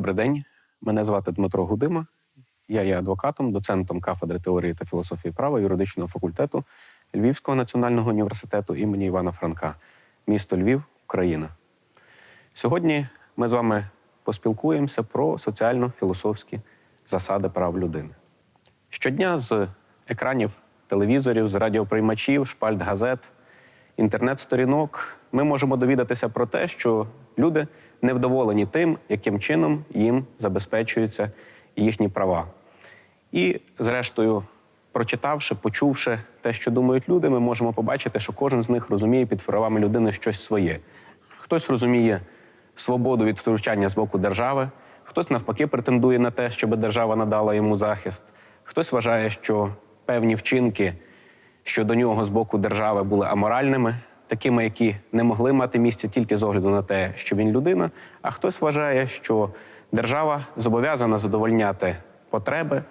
Добрий день. Мене звати Дмитро Гудима. Я є адвокатом, доцентом кафедри теорії та філософії права юридичного факультету Львівського національного університету імені Івана Франка, місто Львів, Україна. Сьогодні ми з вами поспілкуємося про соціально-філософські засади прав людини. Щодня з екранів телевізорів, з радіоприймачів, шпальт газет, інтернет-сторінок ми можемо довідатися про те, що люди невдоволені тим, яким чином їм забезпечуються їхні права. І, зрештою, прочитавши, почувши те, що думають люди, ми можемо побачити, що кожен з них розуміє під правами людини щось своє. Хтось розуміє свободу від втручання з боку держави, хтось навпаки претендує на те, щоб держава надала йому захист, хтось вважає, що певні вчинки щодо нього з боку держави були аморальними, такими, які не могли мати місце тільки з огляду на те, що він людина. А хтось вважає, що держава зобов'язана задовольняти потреби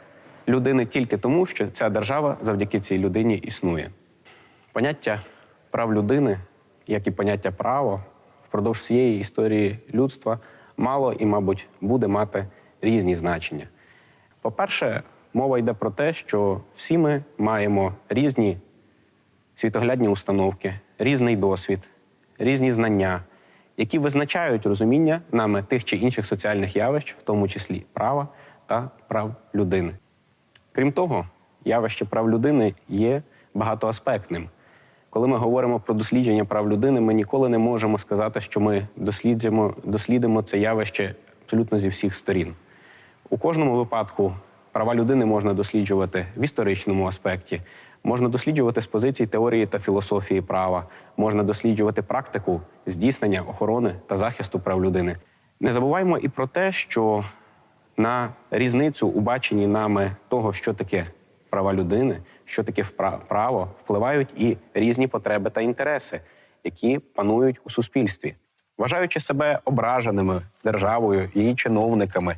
людини тільки тому, що ця держава завдяки цій людині існує. Поняття прав людини, як і поняття право, впродовж всієї історії людства мало і, мабуть, буде мати різні значення. По-перше, мова йде про те, що всі ми маємо різні світоглядні установки, різний досвід, різні знання, які визначають розуміння нами тих чи інших соціальних явищ, в тому числі права та прав людини. Крім того, явище прав людини є багатоаспектним. Коли ми говоримо про дослідження прав людини, ми ніколи не можемо сказати, що ми досліджуємо, дослідимо це явище абсолютно зі всіх сторін. У кожному випадку права людини можна досліджувати в історичному аспекті, можна досліджувати з позицій теорії та філософії права, можна досліджувати практику здійснення охорони та захисту прав людини. Не забуваймо і про те, що на різницю у баченні нами того, що таке права людини, що таке право, впливають і різні потреби та інтереси, які панують у суспільстві. Вважаючи себе ображеними державою, її чиновниками,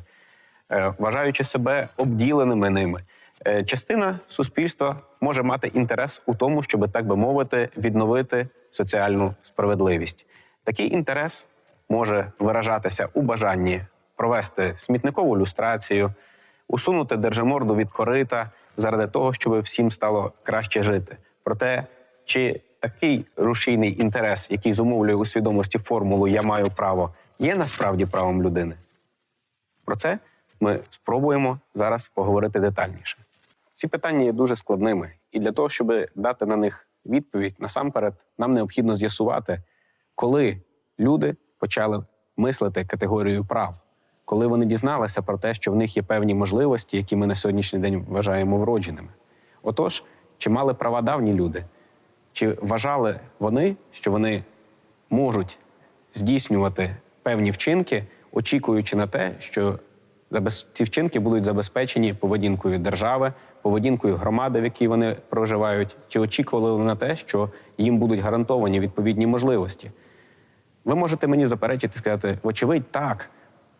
е, вважаючи себе обділеними ними, частина суспільства може мати інтерес у тому, щоб, так би мовити, відновити соціальну справедливість. Такий інтерес може виражатися у бажанні провести смітникову люстрацію, усунути держиморду від корита заради того, щоб всім стало краще жити. Проте, чи такий рушійний інтерес, який зумовлює у свідомості формулу Я маю право, є насправді правом людини? Про це ми спробуємо зараз поговорити детальніше. Ці питання є дуже складними, і для того, щоб дати на них відповідь, насамперед, нам необхідно з'ясувати, коли люди почали мислити категорією прав, коли вони дізналися про те, що в них є певні можливості, які ми на сьогоднішній день вважаємо вродженими. Отож, чи мали права давні люди? Чи вважали вони, що вони можуть здійснювати певні вчинки, очікуючи на те, що ці вчинки будуть забезпечені поведінкою держави, поведінкою громади, в якій вони проживають, чи очікували на те, що їм будуть гарантовані відповідні можливості? Ви можете мені заперечити і сказати, вочевидь, так,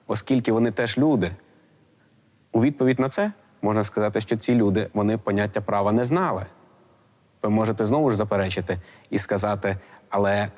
оскільки вони теж люди. У відповідь на це можна сказати, що ці люди вони поняття права не знали. Ви можете знову ж заперечити і сказати, але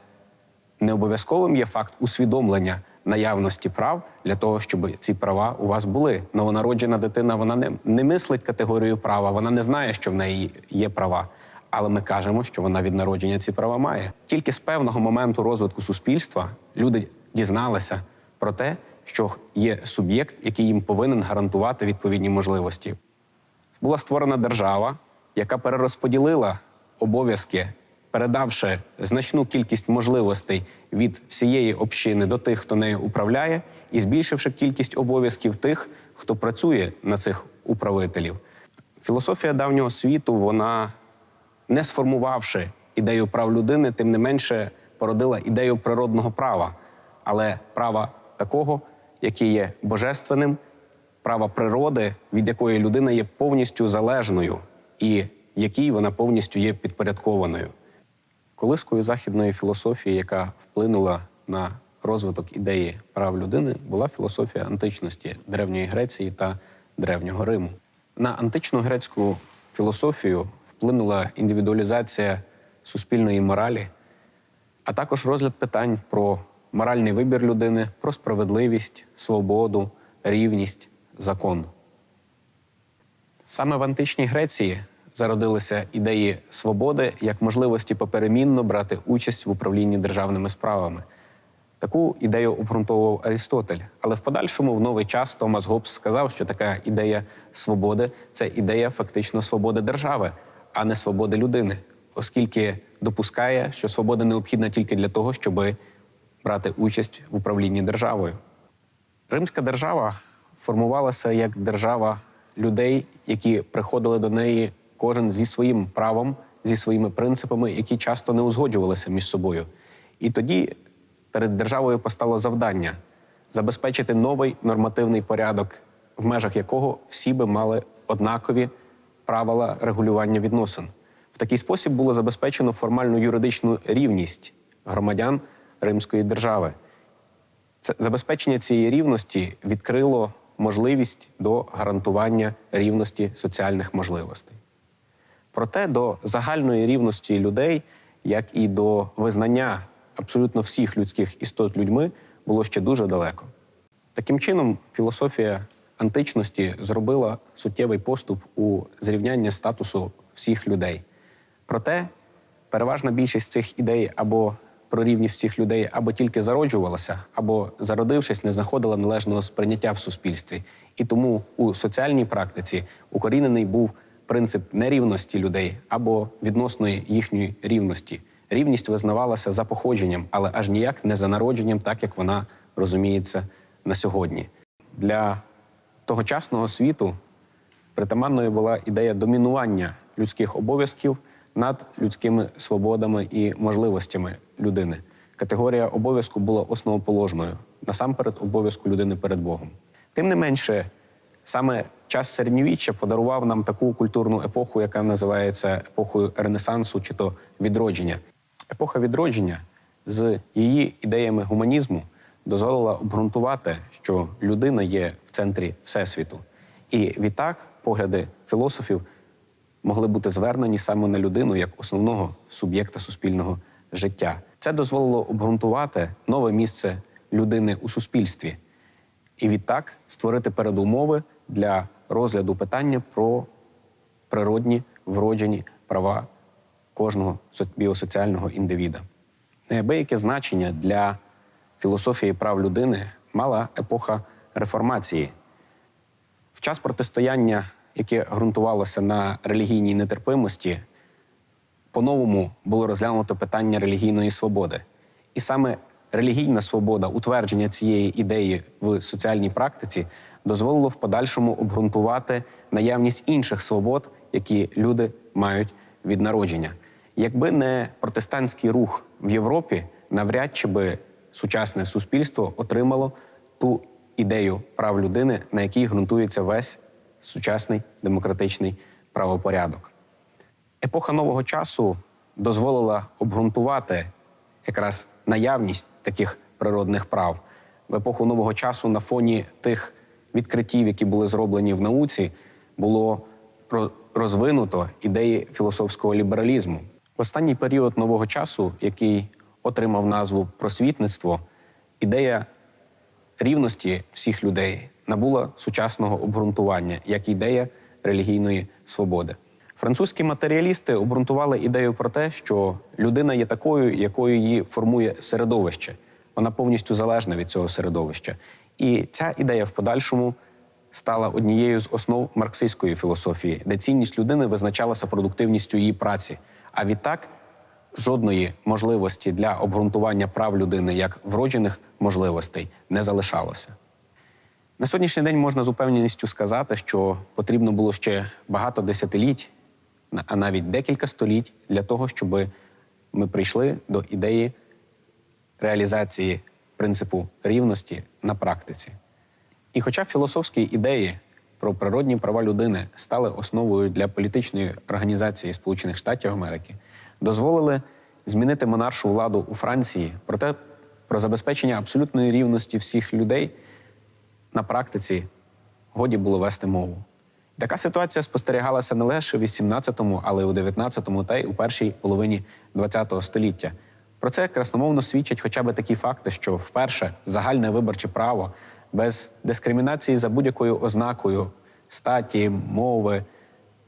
не обов'язковим є факт усвідомлення наявності прав для того, щоб ці права у вас були. Новонароджена дитина вона не, не мислить категорію права, вона не знає, що в неї є права. Але ми кажемо, що вона від народження ці права має. Тільки з певного моменту розвитку суспільства люди дізналися про те, що є суб'єкт, який їм повинен гарантувати відповідні можливості була створена держава, яка перерозподілила обов'язки, передавши значну кількість можливостей від всієї общини до тих, хто нею управляє, і збільшивши кількість обов'язків тих, хто працює на цих управителів. Філософія давнього світу, вона, не сформувавши ідею прав людини, тим не менше породила ідею природного права, але права такого, яке є божественним, права природи, від якої людина є повністю залежною і якій вона повністю є підпорядкованою. Колискою західної філософії, яка вплинула на розвиток ідеї прав людини, була філософія античності Древньої Греції та Древнього Риму. На античну грецьку філософію вплинула індивідуалізація суспільної моралі, а також розгляд питань про моральний вибір людини, про справедливість, свободу, рівність, закон. Саме в античній Греції зародилися ідеї свободи як можливості поперемінно брати участь в управлінні державними справами. Таку ідею обґрунтовував Арістотель. Але в подальшому, в новий час, Томас Гоббс сказав, що така ідея свободи це ідея фактично свободи держави, а не свободи людини, оскільки допускає, що свобода необхідна тільки для того, щоб брати участь в управлінні державою. Римська держава формувалася як держава людей, які приходили до неї кожен зі своїм правом, зі своїми принципами, які часто не узгоджувалися між собою. І тоді перед державою постало завдання забезпечити новий нормативний порядок, в межах якого всі би мали однакові правила регулювання відносин. В такий спосіб було забезпечено формальну юридичну рівність громадян Римської держави. Це забезпечення цієї рівності відкрило можливість до гарантування рівності соціальних можливостей. Проте до загальної рівності людей, як і до визнання абсолютно всіх людських істот людьми, було ще дуже далеко. Таким чином, філософія античності зробила суттєвий поступ у зрівняння статусу всіх людей. Проте переважна більшість цих ідей або про рівність всіх людей або тільки зароджувалася, або, зародившись, не знаходила належного сприйняття в суспільстві. І тому у соціальній практиці укорінений був принцип нерівності людей або відносної їхньої рівності. Рівність визнавалася за походженням, але аж ніяк не за народженням, так як вона розуміється на сьогодні. Для тогочасного світу притаманною була ідея домінування людських обов'язків над людськими свободами і можливостями людини. Категорія обов'язку була основоположною, насамперед обов'язку людини перед Богом. Тим не менше, саме час середньовіччя подарував нам таку культурну епоху, яка називається епохою Ренесансу чи то відродження. Епоха відродження з її ідеями гуманізму дозволила обґрунтувати, що людина є в центрі всесвіту. І відтак погляди філософів могли бути звернені саме на людину як основного суб'єкта суспільного життя. Це дозволило обґрунтувати нове місце людини у суспільстві і відтак створити передумови для розгляду питання про природні вроджені права кожного біосоціального індивіда. Неабияке значення для філософії прав людини мала епоха реформації. В час протистояння, яке ґрунтувалося на релігійній нетерпимості, по-новому було розглянуто питання релігійної свободи. І саме релігійна свобода, утвердження цієї ідеї в соціальній практиці дозволило в подальшому обґрунтувати наявність інших свобод, які люди мають від народження. Якби не протестантський рух в Європі, навряд чи би сучасне суспільство отримало ту ідею прав людини, на якій ґрунтується весь сучасний демократичний правопорядок. Епоха нового часу дозволила обґрунтувати якраз наявність таких природних прав. В епоху нового часу на фоні тих відкриттів, які були зроблені в науці, було розвинуто ідеї філософського лібералізму. В останній період нового часу, який отримав назву просвітництво, ідея рівності всіх людей набула сучасного обґрунтування як ідея релігійної свободи. Французькі матеріалісти обґрунтували ідею про те, що людина є такою, якою її формує середовище. Вона повністю залежна від цього середовища. І ця ідея в подальшому стала однією з основ марксистської філософії, де цінність людини визначалася продуктивністю її праці. А відтак жодної можливості для обґрунтування прав людини як вроджених можливостей не залишалося. На сьогоднішній день можна з упевненістю сказати, що потрібно було ще багато десятиліть, а навіть декілька століть для того, щоб ми прийшли до ідеї реалізації принципу рівності на практиці. І хоча філософські ідеї про природні права людини стали основою для політичної організації Сполучених Штатів Америки, дозволили змінити монаршу владу у Франції, проте про забезпечення абсолютної рівності всіх людей на практиці годі було вести мову. Така ситуація спостерігалася не лише в 18-му, але й у 19-му та й у першій половині ХХ століття. Про це красномовно свідчать хоча б такі факти, що вперше загальне виборче право без дискримінації за будь-якою ознакою статі, мови,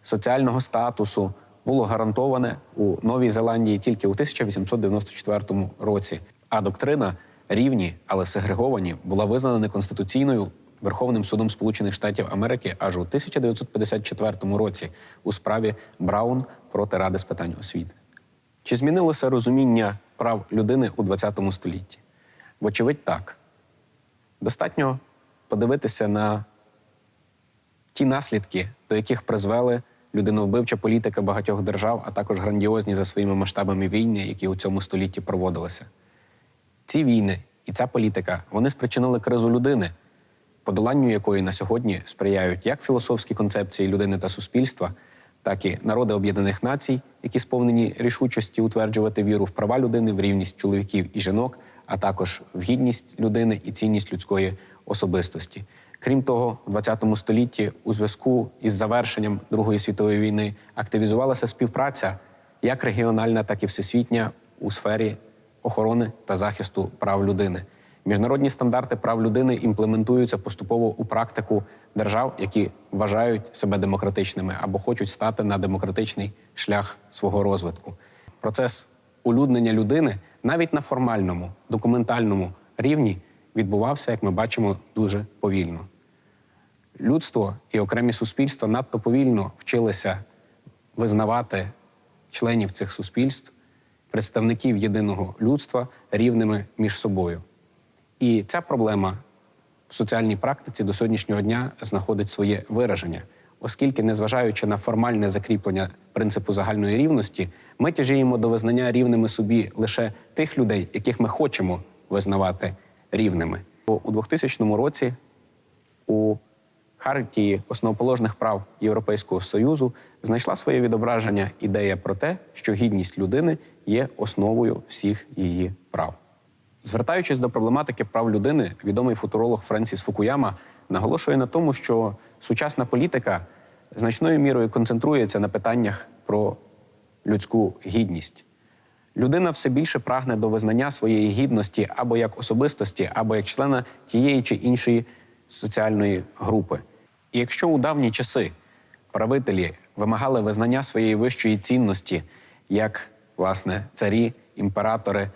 соціального статусу було гарантоване у Новій Зеландії тільки у 1894 році. А доктрина рівні, але сегреговані була визнана неконституційною Верховним судом Сполучених Штатів Америки аж у 1954 році у справі Браун проти Ради з питань освіти. Чи змінилося розуміння прав людини у ХХ столітті? Вочевидь, так. Достатньо подивитися на ті наслідки, до яких призвели людиновбивча політика багатьох держав, а також грандіозні за своїми масштабами війни, які у цьому столітті проводилися. Ці війни і ця політика вони спричинили кризу людини, подоланню якої на сьогодні сприяють як філософські концепції людини та суспільства, так і народи Об'єднаних Націй, які сповнені рішучості утверджувати віру в права людини, в рівність чоловіків і жінок, а також в гідність людини і цінність людської особистості. Крім того, в ХХ столітті у зв'язку із завершенням Другої світової війни активізувалася співпраця як регіональна, так і всесвітня у сфері охорони та захисту прав людини. Міжнародні стандарти прав людини імплементуються поступово у практику держав, які вважають себе демократичними або хочуть стати на демократичний шлях свого розвитку. Процес улюднення людини навіть на формальному документальному рівні відбувався, як ми бачимо, дуже повільно. Людство і окремі суспільства надто повільно вчилися визнавати членів цих суспільств, представників єдиного людства рівними між собою. І ця проблема в соціальній практиці до сьогоднішнього дня знаходить своє вираження, оскільки, незважаючи на формальне закріплення принципу загальної рівності, ми тяжіємо до визнання рівними собі лише тих людей, яких ми хочемо визнавати рівними. У 2000 році у Хартії основоположних прав Європейського Союзу знайшла своє відображення ідея про те, що гідність людини є основою всіх її прав. Звертаючись до проблематики прав людини, відомий футуролог Френсіс Фукуяма наголошує на тому, що сучасна політика значною мірою концентрується на питаннях про людську гідність. Людина все більше прагне до визнання своєї гідності або як особистості, або як члена тієї чи іншої соціальної групи. І якщо у давні часи правителі вимагали визнання своєї вищої цінності, як власне царі, імператори,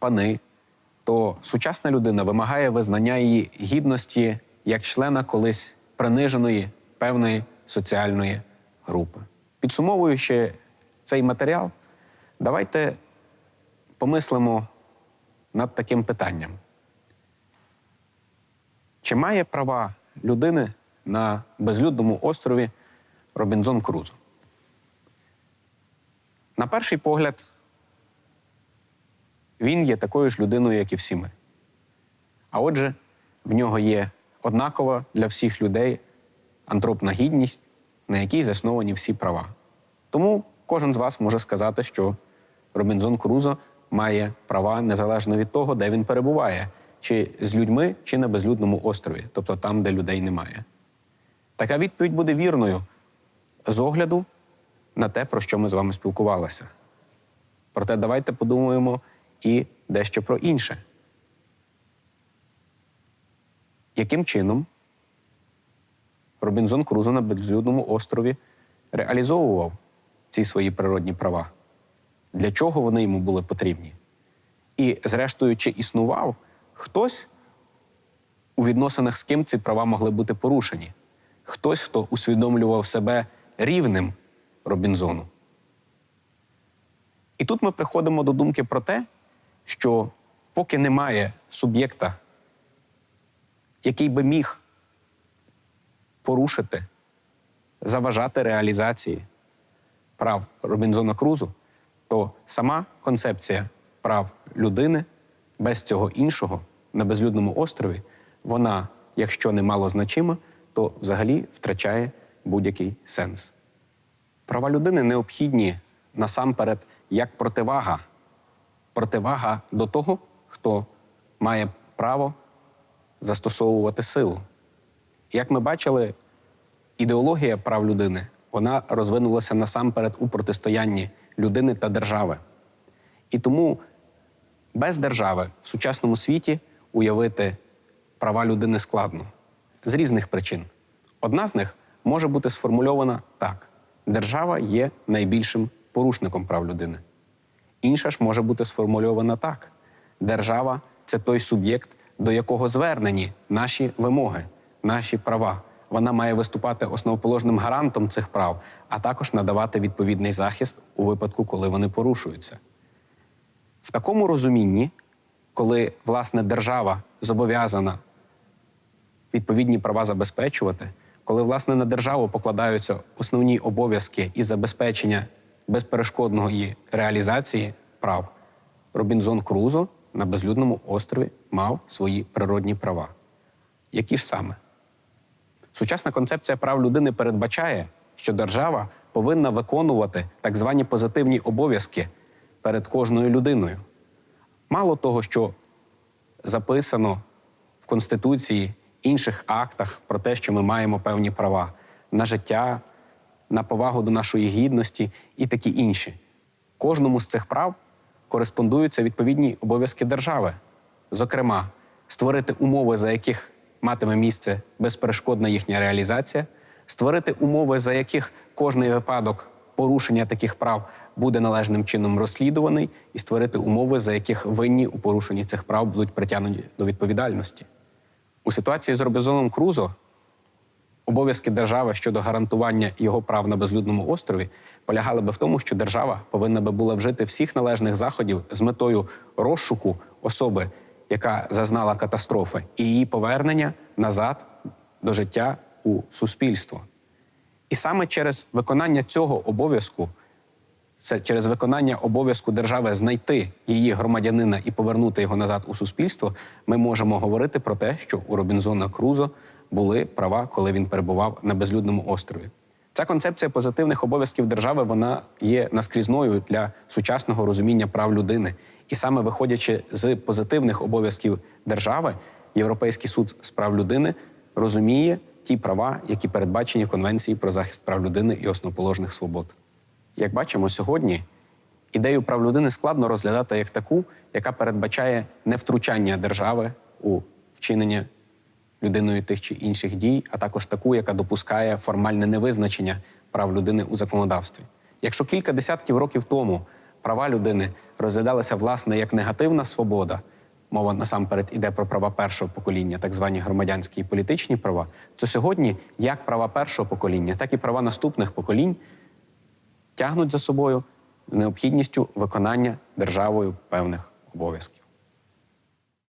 пани, то сучасна людина вимагає визнання її гідності як члена колись приниженої певної соціальної групи. Підсумовуючи цей матеріал, давайте помислимо над таким питанням. Чи має права людини на безлюдному острові Робінзон Крузо? На перший погляд, він є такою ж людиною, як і всі ми. А отже, в нього є однакова для всіх людей антропна гідність, на якій засновані всі права. Тому кожен з вас може сказати, що Робінзон Крузо має права незалежно від того, де він перебуває, чи з людьми, чи на безлюдному острові, тобто там, де людей немає. Така відповідь буде вірною з огляду на те, про що ми з вами спілкувалися. Проте давайте подумаємо і дещо про інше. Яким чином Робінзон Крузо на безлюдному острові реалізовував ці свої природні права? Для чого вони йому були потрібні? І, зрештою, чи існував хтось, у відносинах з ким ці права могли бути порушені? Хтось, хто усвідомлював себе рівним Робінзону. І тут ми приходимо до думки про те, що поки немає суб'єкта, який би міг порушити, заважати реалізації прав Робінзона Крузу, то сама концепція прав людини без цього іншого на безлюдному острові, вона, якщо не мало значима, то взагалі втрачає будь-який сенс. Права людини необхідні насамперед як противага, противага до того, хто має право застосовувати силу. Як ми бачили, ідеологія прав людини вона розвинулася насамперед у протистоянні людини та держави. І тому без держави в сучасному світі уявити права людини складно з різних причин. Одна з них може бути сформульована так: держава є найбільшим порушником прав людини. Інша ж може бути сформульована так: держава це той суб'єкт, до якого звернені наші вимоги, наші права. Вона має виступати основоположним гарантом цих прав, а також надавати відповідний захист у випадку, коли вони порушуються. В такому розумінні, коли власне держава зобов'язана відповідні права забезпечувати, коли власне на державу покладаються основні обов'язки і забезпечення безперешкодної реалізації прав, Робінзон Крузо на безлюдному острові мав свої природні права. Які ж саме? Сучасна концепція прав людини передбачає, що держава повинна виконувати так звані позитивні обов'язки перед кожною людиною. Мало того, що записано в Конституції, інших актах про те, що ми маємо певні права на життя, на повагу до нашої гідності і такі інші. Кожному з цих прав кореспондуються відповідні обов'язки держави. Зокрема, створити умови, за яких матиме місце безперешкодна їхня реалізація, створити умови, за яких кожний випадок порушення таких прав буде належним чином розслідуваний, і створити умови, за яких винні у порушенні цих прав будуть притягнуті до відповідальності. У ситуації з Робінзоном Крузо обов'язки держави щодо гарантування його прав на безлюдному острові полягали би в тому, що держава повинна би була вжити всіх належних заходів з метою розшуку особи, яка зазнала катастрофи, і її повернення назад до життя у суспільство. І саме через виконання цього обов'язку, це через виконання обов'язку держави знайти її громадянина і повернути його назад у суспільство, ми можемо говорити про те, що у Робінзона Крузо були права, коли він перебував на безлюдному острові. Ця концепція позитивних обов'язків держави вона є наскрізною для сучасного розуміння прав людини. І саме виходячи з позитивних обов'язків держави, Європейський суд з прав людини розуміє ті права, які передбачені в Конвенції про захист прав людини і основоположних свобод. Як бачимо сьогодні, ідею прав людини складно розглядати як таку, яка передбачає невтручання держави у вчинення людиною тих чи інших дій, а також таку, яка допускає формальне невизначення прав людини у законодавстві. Якщо кілька десятків років тому права людини розглядалися власне як негативна свобода, мова насамперед іде про права першого покоління, так звані громадянські і політичні права, то сьогодні як права першого покоління, так і права наступних поколінь тягнуть за собою з необхідністю виконання державою певних обов'язків.